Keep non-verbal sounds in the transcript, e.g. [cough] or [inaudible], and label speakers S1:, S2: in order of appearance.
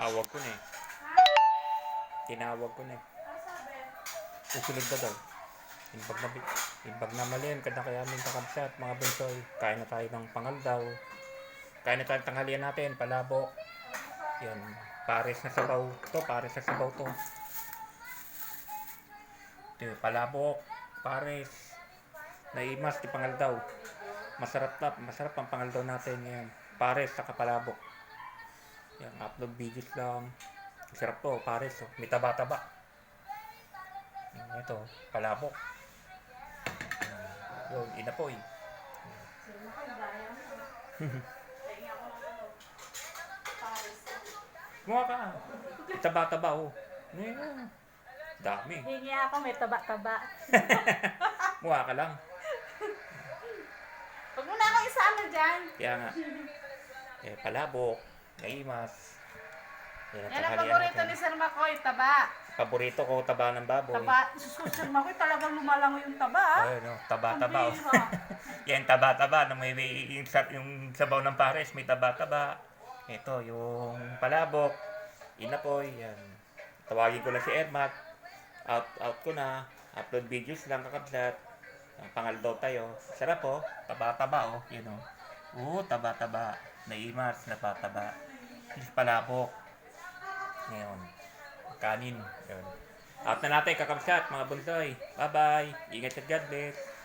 S1: Tawag ko na eh. Tinawag ko na eh. Susunod na daw. Imbag na, imbag na mali yan, kada kaya aming kakabsat, mga bunsoy. Kain na tayo ng pangaldaw. Kain na tayo ng tanghalian natin, palabok. Yan, pares na sabaw. To, pares na sabaw to. Ito, palabok, pares. Naimas, di pangaldaw. Masarap na, masarap ang pangaldaw natin ngayon. Pares sa kapalabok. Yan, upload videos lang. Sarap to, pares. Oh. May taba-taba. Ito, palabok. Yun, inapoy. [laughs] Mukha ka. May Taba-taba, oh. Yan. Dami.
S2: Hingi ako, may taba-taba. [laughs]
S1: Mukha ka lang.
S2: Huwag mo na akong isama dyan.
S1: Kaya nga. Eh, palabok. Naimas. Yan ang
S2: Yan ang
S1: tanghalian
S2: paborito
S1: natin.
S2: ni Sir Makoy, taba.
S1: Paborito ko, taba ng baboy.
S2: Taba. Sus ko, Sir Makoy, talagang lumalango yung taba. ah.
S1: Ayun, no, taba-taba. Oh.
S2: bihira. [laughs]
S1: Yan, taba-taba. Na may, may yung, sa- yung sabaw ng pares, may taba-taba. Ito, yung palabok. Inapoy, yan. Tawagin ko lang si Ermat. Out, out ko na. Upload videos lang kakabsat. Ang pangaldaw tayo. Sarap oh. Taba-taba oh. Yan oh. Oo, taba-taba. Naimas, napataba. Palabok. Ngayon. Kanin. Yun. Out na natin kakabsat mga bunsoy. Bye-bye. Ingat at God bless.